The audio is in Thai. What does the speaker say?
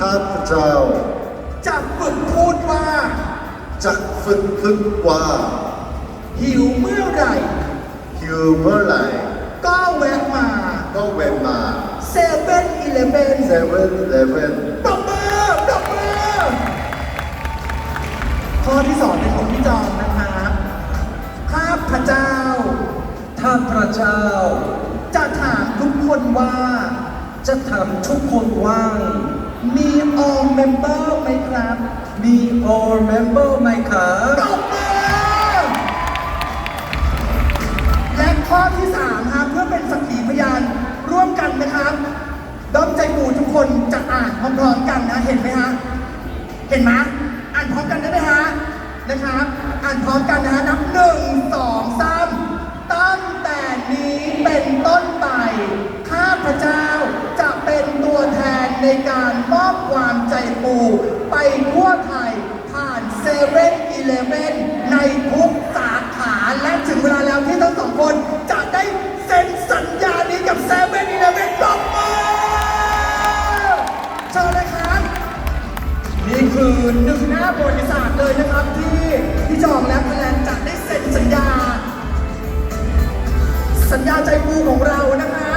ข้าพเจ้าจะฝึกพูดว่าจะฝึกฝึกว่า หิวเมื่อไหร่ หิวเมื่อไหร่ ก็แวะมา ก็เวนมาเซเว่นอีเลฟเว่นเซเว่นเลเว่นปรบมือปรบมือข้อที่สองเป็นของพี่จอมนะคะข้าพเจ้าถ้าพระเจ้า จะถามทุกคนว่า จะทำทุกคนว่า มี all member ไหมครับ มี all member ไหมครับปรบมือและข้อที่สามครับเพื่อเป็นสักขีพยานร่วมกันนะครับด้อมใจปูทุกคนจะอ่านพร้อมๆกันนะเห็นไหมฮะเห็นไหมอ่านพร้อมกันได้ไหมฮะนะครับ อ่านพร้อมกันนะฮะนับหนึ่งสองสาม ในการมอบความใจปูไปทั่วไทย ผ่านเซเว่นอีเลเว่นในทุกสาขาและถึงเวลาแล้วที่ทั้งสองคนจะได้เซ็นสัญญานี้กับเซเว่นอีเลเว่นปรบมือเชิญเลยครับนี่คือหนึ่งหน้าประวัติศาสตร์เลยนะครับที่พี่จองและพลันจะได้เซ็นสัญญา สัญญาใจปูของเรานะคะ